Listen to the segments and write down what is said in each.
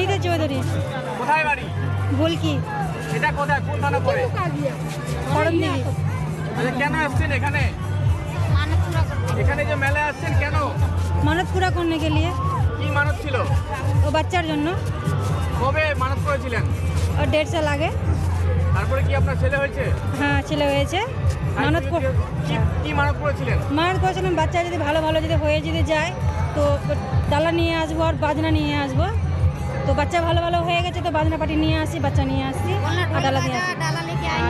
অনিতা চৌধুরী। কোথায় বাড়ি? ভুলকি। এটা কোথায়? কোন থানা পড়ে? করণদিঘি আচ্ছা কেন আসছেন এখানে? এখানে যে মেলায় আসছেন কেন? মানত পুরা করনে কে লিয়ে কি মানত ছিল? ও বাচ্চার জন্য। কবে মানত করেছিলেন? ও দেড় সাল আগে। তারপরে কি আপনার ছেলে হয়েছে? হ্যাঁ ছেলে হয়েছে। মানত কি মানত করেছিলেন? মানত করেছিলাম বাচ্চা যদি ভালো ভালো যদি হয়ে যদি যায় তো ডালা নিয়ে আসব আর বাজনা নিয়ে আসব। তো বাচ্চা ভালো ভালো হয়ে গেছে তো বাজনা পাটি নিয়ে আসি বাচ্চা নিয়ে আসি। ডালা আসি।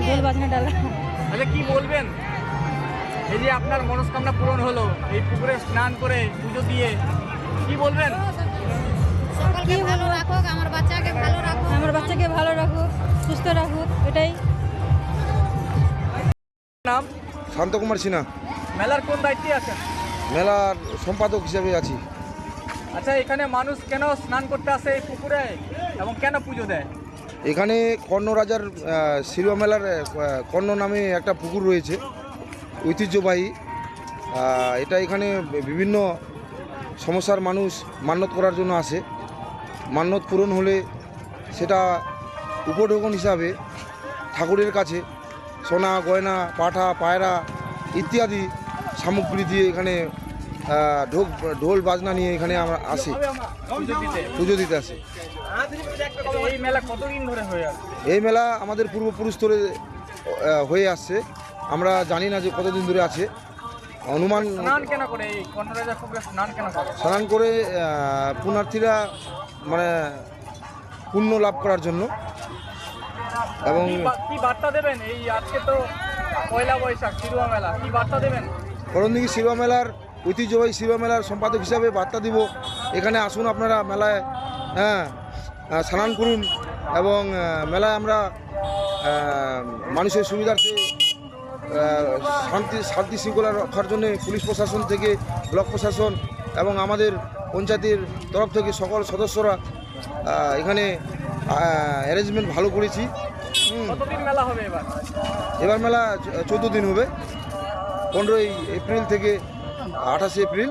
ঢোল বাজনা ডালা। আচ্ছা কি বলবেন? এই যে আপনার মনস্কামনা পূরণ হলো এই পুকুরে স্নান করে পুজো দিয়ে কি বলবেন? সকলকে ভালো রাখুক আমার বাচ্চাকে ভালো রাখুক। আমার বাচ্চাকে ভালো রাখুক সুস্থ রাখুক এটাই। নাম? শান্তকুমার সিনহা। মেলার কোন দায়িত্বে আছেন? মেলার সম্পাদক হিসেবে আছি। আচ্ছা এখানে মানুষ কেন স্নান করতে আসে এই পুকুরে? এবং কেন পুজো দেয়? এখানে কর্ণ রাজার আহ, শিরোয়া মেলার আহ, কর্ণ নামে একটা পুকুর রয়েছে ঐতিহ্যবাহী। এটা এখানে বিভিন্ন সমস্যার মানুষ মান্যত করার জন্য আসে। মান্যত পূরণ হলে সেটা উপঢৌকন হিসাবে ঠাকুরের কাছে সোনা গয়না পাঠা পায়রা ইত্যাদি সামগ্রী দিয়ে এখানে ঢোক ঢোল বাজনা নিয়ে এখানে আমরা আসি। পুজো দিতে। আসি। এই মেলা আমাদের পূর্বপুরুষ ধরে হয়ে আসছে। আমরা জানি না যে কতদিন ধরে আছে। অনুমান স্নান করে? পুণ্যার্থীরা মানে পুণ্য লাভ করার জন্য। এবং কি বার্তা দেবেন? এই আজকে তো পয়লা বৈশাখ শিরুয়া মেলা। কি বার্তা দেবেন? করণদিঘি শিবা মেলার ঐতিহ্যবাহী শিবা মেলার সম্পাদক হিসাবে বার্তা দিব। এখানে আসুন আপনারা মেলায় হ্যাঁ স্নান করুন এবং মেলায় আমরা মানুষের সুবিধার্থে শান্তি শান্তি শৃঙ্খলা রক্ষার জন্য পুলিশ প্রশাসন থেকে ব্লক প্রশাসন এবং আমাদের পঞ্চায়েতের তরফ থেকে সকল সদস্যরা এখানে অ্যারেঞ্জমেন্ট ভালো করেছি। এবার? মেলা চোদ্দ দিন হবে। পনেরোই এপ্রিল থেকে আঠাশে এপ্রিল